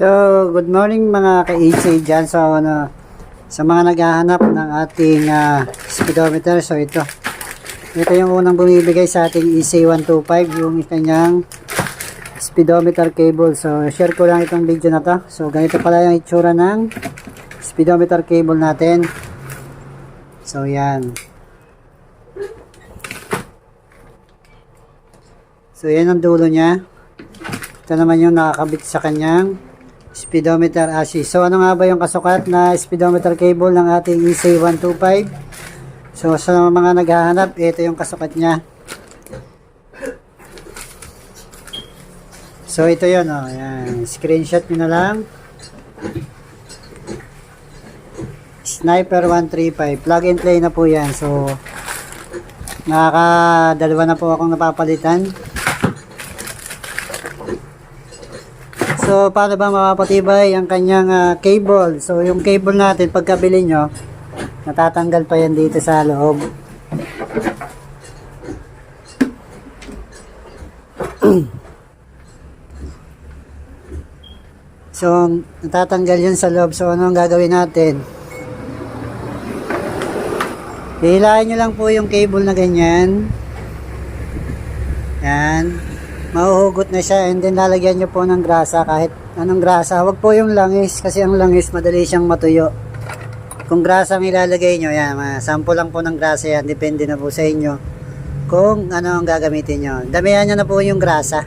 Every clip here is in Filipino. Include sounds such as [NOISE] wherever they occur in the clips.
So, good morning mga ka-AC dyan. So, ano, sa mga naghahanap ng ating ah, speedometer, so ito. Ito yung unang bumibigay sa ating E EC125, yung kanyang speedometer cable. So, share ko lang itong video na to. So, ganito pala yung itsura ng speedometer cable natin. So, yan. So, yan ang dulo niya. Ito naman yung nakakabit sa kanyang speedometer AC. So, ano nga ba yung kasukat na speedometer cable ng ating E EC125? So, sa mga naghahanap, ito yung kasukat niya. So, ito yun, oh. Yan. Screenshot nyo na lang. Sniper 135. Plug and play na po yan. So, nakakadalawa na po akong napapalitan. So, paano ba mapapatibay ang kanyang ah, cable? So, yung cable natin, pagkabili nyo, natatanggal pa yan dito sa loob. [CLEARS THROAT] so, natatanggal yun sa loob. So, ano ang gagawin natin? Hihilahin nyo lang po yung cable na ganyan. Yan. Mahuhugot na siya and then lalagyan nyo po ng grasa kahit anong grasa. Huwag po yung langis kasi ang langis madali siyang matuyo. Kung grasa ang ilalagay nyo, yan, sample lang po ng grasa yan. Depende na po sa inyo kung ano ang gagamitin nyo. Damihan nyo na po yung grasa.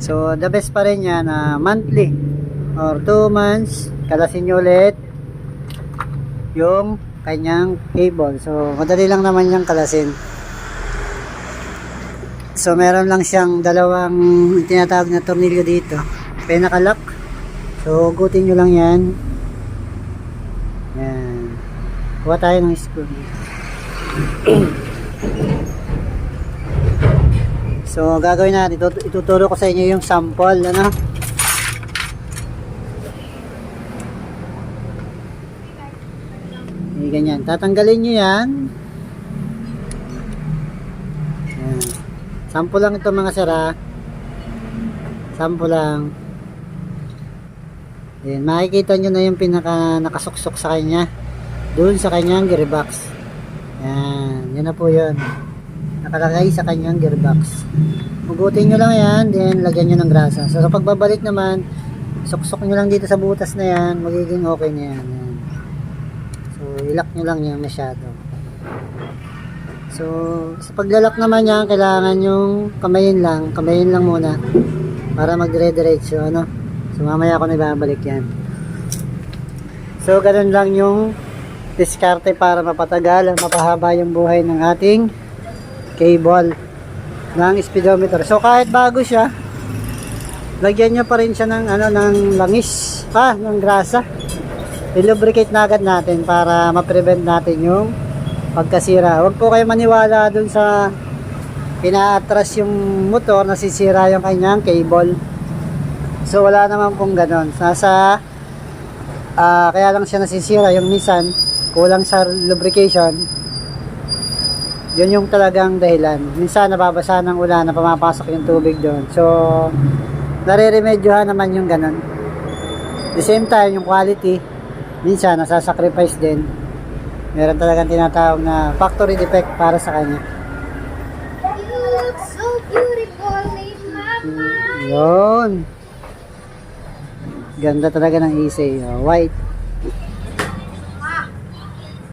So, the best pa rin yan na monthly or 2 months, kalasin nyo ulit yung kanyang cable. So, madali lang naman yung kalasin. So, meron lang siyang dalawang tinatawag na tornilyo dito. Pinaka-lock. So, gutin nyo lang yan. Yan. Kuha tayo ng screw. [CLEARS THROAT] so, gagawin natin. Ituturo ko sa inyo yung sample. Ano? Eh, ganyan. Tatanggalin nyo. Yan. Sample lang ito mga sira. Sample lang. Yan, makikita nyo na yung pinaka nakasuksok sa kanya. Doon sa kanyang gearbox. Yan, yan na po yun. Nakalagay sa kanyang gearbox. Hugutin nyo lang yan, then lagyan nyo ng grasa. So pagbabalik naman, suksok nyo lang dito sa butas na yan, magiging okay na yan. yan. So ilak nyo lang yan masyado. So, sa paglalak naman yan, kailangan yung kamayin lang, kamayin lang muna para magdire-diretso, ano? So, mamaya ako na ibabalik yan. So, ganun lang yung diskarte para mapatagal at mapahaba yung buhay ng ating cable ng speedometer. So, kahit bago siya, lagyan nyo pa rin siya ng, ano, ng langis, pa, ng grasa. I-lubricate na agad natin para ma-prevent natin yung pagkasira. Huwag po kayo maniwala dun sa pinaatras yung motor, nasisira yung kanyang cable. So wala naman pong ganon. Nasa ah, kaya lang siya nasisira yung Nissan, kulang sa lubrication. Yun yung talagang dahilan. Minsan nababasa ng ulan na pumapasok yung tubig doon. So nare-remedyohan naman yung ganon. The same time, yung quality, minsan nasa-sacrifice din meron talagang tinatawag na factory defect para sa kanya. You look so beautiful in mama. Yun. Ganda talaga ng isay. Oh, white.